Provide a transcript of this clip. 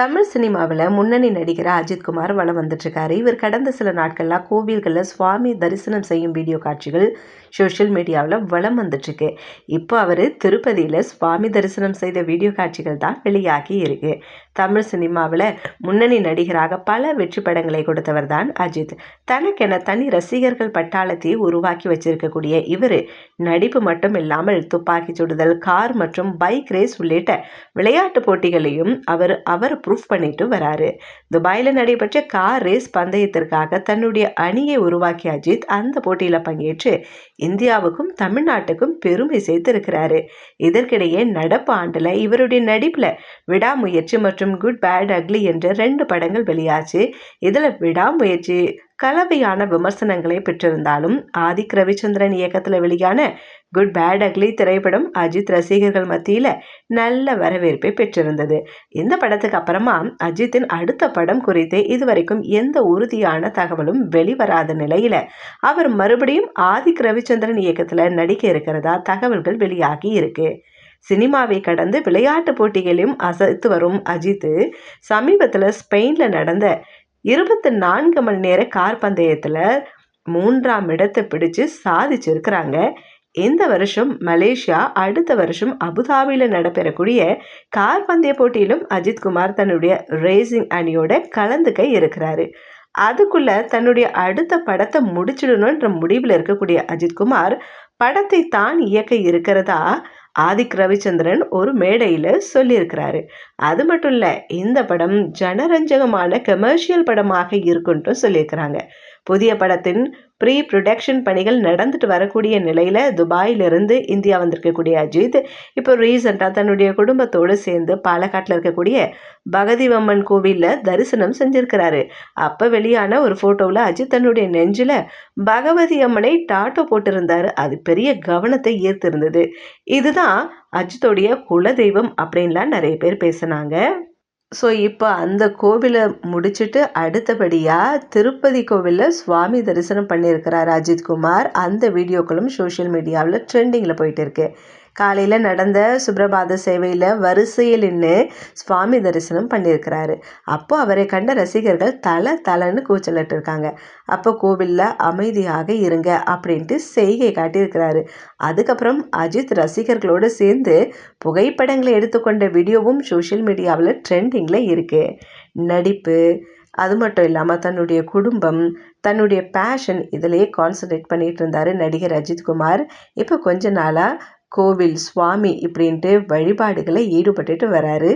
தமிழ் சினிமாவில் முன்னணி நடிகர் அஜித்குமார் வலம் வந்துட்டுருக்காரு. இவர் கடந்த சில நாட்களாக கோவில்களில் சுவாமி தரிசனம் செய்யும் வீடியோ காட்சிகள் சோஷியல் மீடியாவில் வலம் வந்துட்டுருக்கு. இப்போ அவர் திருப்பதியில் சுவாமி தரிசனம் செய்த வீடியோ காட்சிகள் தான் வெளியாகி இருக்கு. தமிழ் சினிமாவில் முன்னணி நடிகராக பல வெற்றி படங்களை கொடுத்தவர் தான் அஜித். தனக்கென தனி ரசிகர்கள் பட்டாளத்தை உருவாக்கி வச்சிருக்கக்கூடிய இவர் நடிப்பு மட்டும் இல்லாமல் துப்பாக்கி சுடுதல் கார் மற்றும் பைக் ரேஸ் உள்ளிட்ட விளையாட்டு போட்டிகளையும் அவர் அவர் ப்ரூஃப் பண்ணிட்டு வராரு. துபாயில் நடைபெற்ற கார் ரேஸ் பந்தயத்திற்காக தன்னுடைய அணியை உருவாக்கிய அஜித் அந்த போட்டியில் பங்கேற்று இந்தியாவுக்கும் தமிழ்நாட்டுக்கும் பெருமை சேர்த்திருக்கிறாரு. இதற்கிடையே நடப்பு ஆண்டில் இவருடைய நடிப்பில் விடாமுயற்சி மற்றும் குட் பேட் அக்லி என்ற ரெண்டு படங்கள் வெளியாச்சு. இதில் விடாமுயற்சி கலவையான விமர்சனங்களை பெற்றிருந்தாலும் ஆதிக் ரவிச்சந்திரன் இயக்கத்தில் வெளியான குட் பேட் அக்லி திரைப்படம் அஜித் ரசிகர்கள் மத்தியில் நல்ல வரவேற்பை பெற்றிருந்தது. இந்த படத்துக்கு அப்புறமா அஜித்தின் அடுத்த படம் குறித்து இதுவரைக்கும் எந்த உறுதியான தகவலும் வெளிவராத நிலையில் அவர் மறுபடியும் ஆதிக் ரவிச்சந்திரன் இயக்கத்தில் நடிக்க இருக்கிறதா தகவல்கள் வெளியாகி இருக்கு. சினிமாவை கடந்து விளையாட்டு போட்டிகளையும் அசைத்து வரும் அஜித் சமீபத்தில் ஸ்பெயினில் நடந்த இருபத்தி நான்கு மணி நேர கார் பந்தயத்தில் மூன்றாம் இடத்தை பிடிச்சு சாதிச்சிருக்கிறாங்க. இந்த வருஷம் மலேசியா அடுத்த வருஷம் அபுதாபியில் நடைபெறக்கூடிய கார் பந்தய போட்டியிலும் அஜித்குமார் தன்னுடைய ரேசிங் அணியோட கலந்துக்க இருக்கிறாரு. அதுக்குள்ள தன்னுடைய அடுத்த படத்தை முடிச்சிடணுன்ற முடிவில் இருக்கக்கூடிய அஜித்குமார் படத்தை தான் இயக்க இருக்கிறதா? ஆதிக் ரவிச்சந்திரன் ஒரு மேடையில் சொல்லியிருக்கிறாரு. அது மட்டும் இல்லை இந்த படம் ஜனரஞ்சகமான கமர்ஷியல் படமாக இருக்குன்ட்டு சொல்லியிருக்கிறாங்க. புதிய படத்தின் ப்ரீ ப்ரொடக்ஷன் பணிகள் நடந்துட்டு வரக்கூடிய நிலையில் துபாயிலிருந்து இந்தியா வந்திருக்கக்கூடிய அஜித் இப்போ ரீசெண்டாக தன்னுடைய குடும்பத்தோடு சேர்ந்து பாலக்காட்டில் இருக்கக்கூடிய பகதிவம்மன் கோவிலில் தரிசனம் செஞ்சுருக்கிறாரு. அப்போ வெளியான ஒரு ஃபோட்டோவில் அஜித் தன்னுடைய நெஞ்சில் பகவதி அம்மனை டாட்டோ போட்டிருந்தார். அது பெரிய கவனத்தை ஈர்த்திருந்தது. இதுதான் அஜித்தோடைய குலதெய்வம் அப்படின்லாம் நிறைய பேர் பேசுனாங்க. ஸோ இப்போ அந்த கோவிலை முடிச்சுட்டு அடுத்தபடியாக திருப்பதி கோவிலில் சுவாமி தரிசனம் பண்ணியிருக்கிறார் அஜித்குமார் அந்த வீடியோக்களும் சோஷியல் மீடியாவில் ட்ரெண்டிங்கில் போயிட்டு இருக்கு. காலையில் நடந்த சுப்ரபாத சேவையில் வரிசையில் நின்று சுவாமி தரிசனம் பண்ணியிருக்கிறாரு. அப்போ அவரை கண்ட ரசிகர்கள் தலை தலைன்னு கூச்சலிட்டு இருக்காங்க அப்போ கோவிலில் அமைதியாக இருங்க அப்படின்ட்டு செய்கை காட்டியிருக்கிறாரு. அதுக்கப்புறம் அஜித் ரசிகர்களோடு சேர்ந்து புகைப்படங்களை எடுத்துக்கொண்ட வீடியோவும் சோஷியல் மீடியாவில் ட்ரெண்டிங்கில் இருக்குது நடிப்பு அது மட்டும் இல்லாமல் தன்னுடைய குடும்பம் தன்னுடைய பேஷன் இதிலேயே கான்சன்ட்ரேட் பண்ணிகிட்டு இருந்தார் நடிகர் அஜித்குமார் இப்போ கொஞ்ச நாளாக கோவில் சுவாமி இப்படின்ட்டு வழிபாடுகளை ஈடுபட்டுட்டு வராரு.